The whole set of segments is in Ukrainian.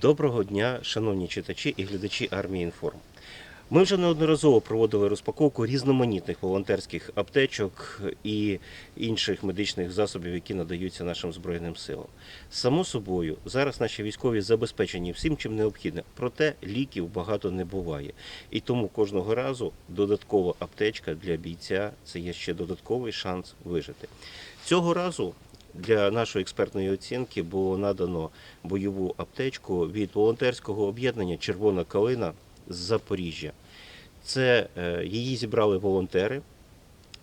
Доброго дня, шановні читачі і глядачі армії інформ. Ми вже неодноразово проводили розпаковку різноманітних волонтерських аптечок і інших медичних засобів, які надаються нашим збройним силам. Само собою, зараз наші військові забезпечені всім, чим необхідно, проте ліків багато не буває. І тому кожного разу додаткова аптечка для бійця це є ще додатковий шанс вижити. Цього разу для нашої експертної оцінки було надано бойову аптечку від волонтерського об'єднання Червона калина з Запоріжжя. Це е, її зібрали волонтери,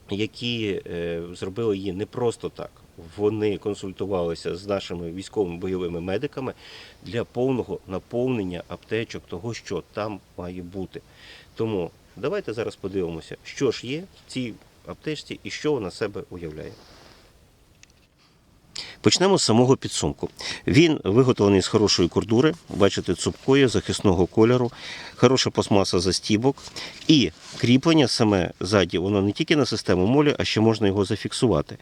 які е, зробили її не просто так. Вони консультувалися з нашими військовими бойовими медиками для повного наповнення аптечок того, що там має бути. Тому давайте зараз подивимося, що ж є в цій аптечці і що вона себе уявляє. Почнемо з самого підсумку. Він виготовлений з хорошої кордури, бачите, цупкої, захисного кольору, хороша пластмаса застібок і кріплення саме ззаді, воно не тільки на систему молі, а ще можна його зафіксувати.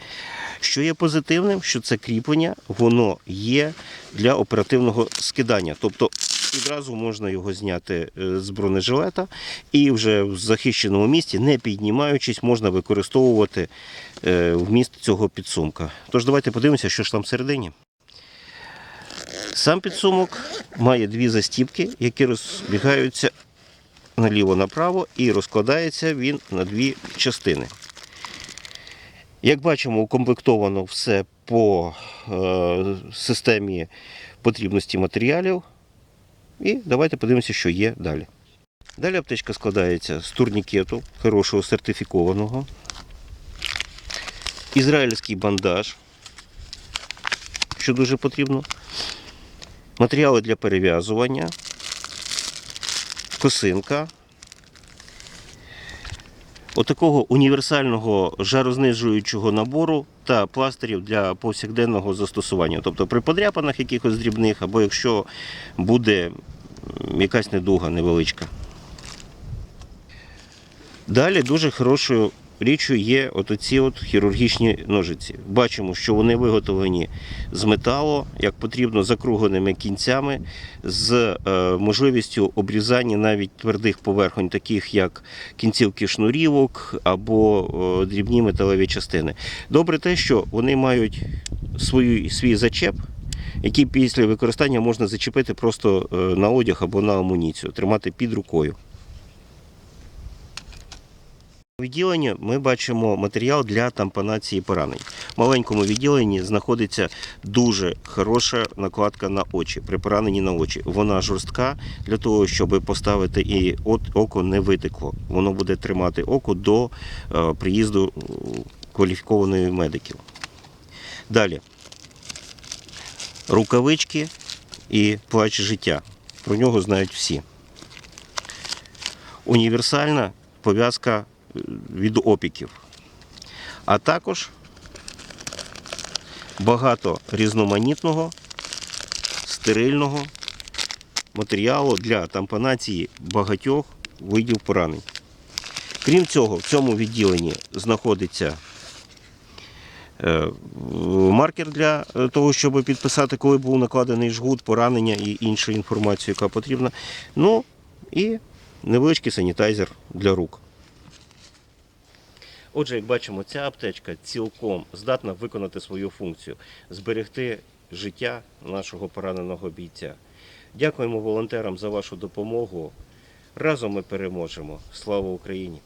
Що є позитивним, що це кріплення, воно є для оперативного скидання. Тобто відразу можна його зняти е, з бронежилета і вже в захищеному місці, не піднімаючись, можна використовувати е, вміст цього підсумка. Тож давайте подивимося, що ж там всередині. Сам підсумок має дві застіпки, які розбігаються наліво-направо і розкладається він на дві частини. Як бачимо, укомплектовано все по е, системі потрібності матеріалів. І давайте подивимося, що є далі. Далі аптечка складається з турнікету, хорошого сертифікованого, ізраїльський бандаж, що дуже потрібно, матеріали для перев'язування, косинка. Отакого універсального жарознижуючого набору та пластирів для повсякденного застосування. Тобто при подряпанах якихось дрібних, або якщо буде якась недуга невеличка. Далі дуже хорошою річчю є от оці от хірургічні ножиці. Бачимо, що вони виготовлені з металу, як потрібно, закругленими кінцями, з е, можливістю обрізання навіть твердих поверхонь, таких як кінцівки шнурівок або е, дрібні металеві частини. Добре те, що вони мають свою, свій зачеп. Який після використання можна зачепити просто е, на одяг або на амуніцію, тримати під рукою. Відділенні ми бачимо матеріал для тампонації поранень. В маленькому відділенні знаходиться дуже хороша накладка на очі, при пораненні на очі. Вона жорстка для того, щоб поставити і око не витекло. Воно буде тримати око до е, приїзду е, кваліфікованої медиків. Далі. Рукавички і плач життя. Про нього знають всі. Універсальна пов'язка від опіків. А також багато різноманітного стерильного матеріалу для тампонації багатьох видів поранень. Крім цього, в цьому відділенні знаходиться е, маркер для е, того, щоб підписати, коли був накладений жгут, поранення і іншу інформацію, яка потрібна. Ну і невеличкий санітайзер для рук. Отже, як бачимо, ця аптечка цілком здатна виконати свою функцію зберегти життя нашого пораненого бійця. Дякуємо волонтерам за вашу допомогу. Разом ми переможемо. Слава Україні!